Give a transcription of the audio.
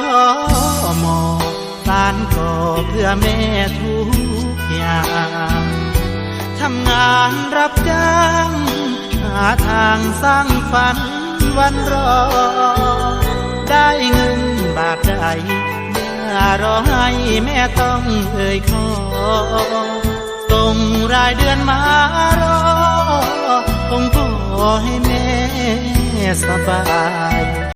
ทอมอสานก่อเพื่อแม่ทุกอย่างทำงานรับจ้างหาทางสร้างฝันวันรอ ได้เงินบาทใดอย่ารอให้แม่ต้องเอ่ยขอส่งรายเดือนมารอคงพอให้แม่สบาย